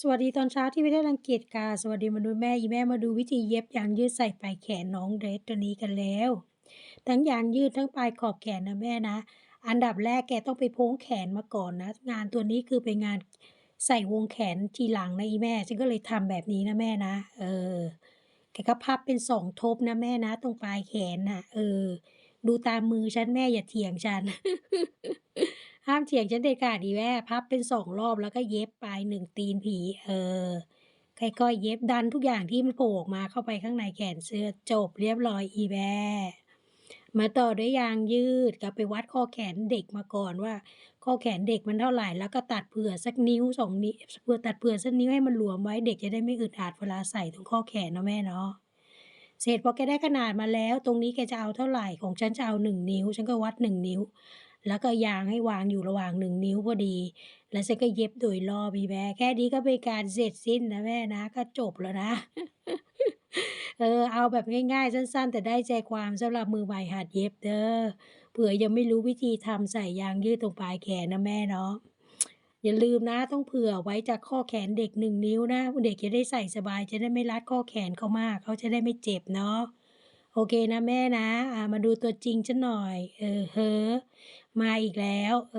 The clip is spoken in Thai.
สวัสดีตอนเช้าที่ไม่ได้รังเกียจกาสวัสดีมนุษย์แม่อีแม่มาดูวิธีเย็บยางยืดใส่ปลายแขนน้องเดรสตัวนี้กันแล้ว ทั้งยางยืดทั้งปลายขอบแขนนะแม่นะ อันดับแรกแกต้องไปโพ้งแขนมาก่อนนะ งานตัวนี้คือเป็นงานใส่วงแขนทีหลังนะอีแม่ฉันก็เลยทำแบบนี้นะแม่นะเออแกก็พับเป็นสองทบนะแม่นะ ตรงปลายแขนน่ะเออ ดูตามมือฉันแม่อย่าเถียงฉัน ห้ามเถียงฉันเด็ดขาดอีแม่พับเป็นสองรอบแล้วก็เย็บปลายหนึ่งตีนผี เออค่อยๆเย็บดันทุกอย่างที่มันโผล่ออกมาเข้าไปข้างในแขนเสื้อจบเรียบร้อยอีแม่มาต่อด้วยยางยืดก็ไปวัดข้อแขนเด็กมาก่อนว่า ข้อแขนเด็กมันเท่าไหร่แล้วก็ตัดเผื่อสักนิ้วสองนิ้วเผื่อตัดเผื่อสักนิ้วให้มันหลวมไว้เด็กจะได้ไม่อึดอัดเวลาใส่ตรงข้อแขนเนาะแม่เนาะเสร็จพอแกได้ขนาดมาแล้ว ตรงนี้แกจะเอาเท่าไหร่ของฉันจะเอาหนึ่งนิ้ว ฉันก็วัดหนึ่งนิ้ว แล้วก็ยางให้วางอยู่ระหว่างหนึ่งนิ้วพอดี แล้วฉันก็เย็บโดยรอบพี่แม่แค่นี้ก็เป็นการเสร็จสิ้นนะแม่นะ ก็จบแล้วนะ เออ เอาแบบง่ายๆ สั้นๆ แต่ได้ใจความสำหรับมือใหม่หัดเย็บเด้อ เผื่อยังไม่รู้วิธีทำใส่ยางยืดตรงปลายแขนนะแม่เนาะ อย่าลืมนะต้องเผื่อไว้จากข้อแขนเด็กหนึ่งนิ้วนะเด็กจะได้ใส่สบายจะได้ไม่รัดข้อแขนเขามาก เขาจะได้ไม่เจ็บเนาะ โอเคนะแม่นะ อ่ามาดูตัวจริงฉันหน่อย เออเฮอมาอีกแล้ว เออ